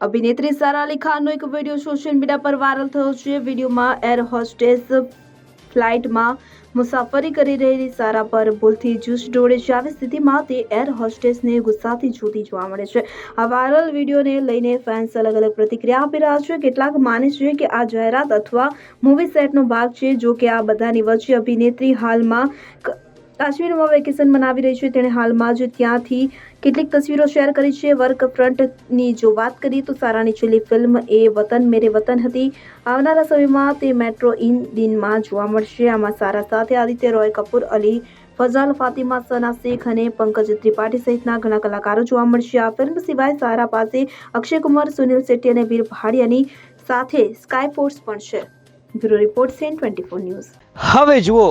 અભિનેત્રી સારા અલી ખાનનો એક વીડિયો સોશિયલ મીડિયા પર વાયરલ થયો છે. વિડીયોમાં એર હોસ્ટેસ ફ્લાઇટમાં મુસાફરી કરી રહેલી સારા પર ભૂલથી જ્યુસ ડોળે આવી સ્થિતિમાં તે એર હોસ્ટેસને ગુસ્સાથી જોતી જોવા મળે છે. આ વાયરલ વિડીયોને લઈને ફેન્સ અલગ અલગ પ્રતિક્રિયા આપી રહ્યા છે. કેટલાક માને છે કે આ જાહેરાત અથવા મૂવી સેટનો ભાગ છે, જો કે આ બધાની વચ્ચે અભિનેત્રી હાલમાં કાશ્મીરમાં વેકેશન મનાવી રહી છે. તેણે હાલમાં જ ત્યાંથી કેટલીક તસવીરો શેર કરી છે. વર્ક ફ્રન્ટની જો વાત કરીએ તો સારાની છેલ્લી ફિલ્મ એ વતન મેરે વતન હતી. આવનારા સમયમાં તે મેટ્રો ઇન દિનમાં જોવા મળશે. આમાં સારા સાથે આદિત્ય રોય, કપૂર, અલી, ફઝાલ, ફાતિમા, સના શેખ અને પંકજ ત્રિપાઠી સહિતના ઘણા કલાકારો જોવા મળશે. આ ફિલ્મ સિવાય સારા પાસે અક્ષય કુમાર સુનિલ શેટ્ટી અને વીર ભાડિયાની સાથે સ્કાય ફોર્સ પણ છે. Bureau report CN twenty four news. હવે જુઓ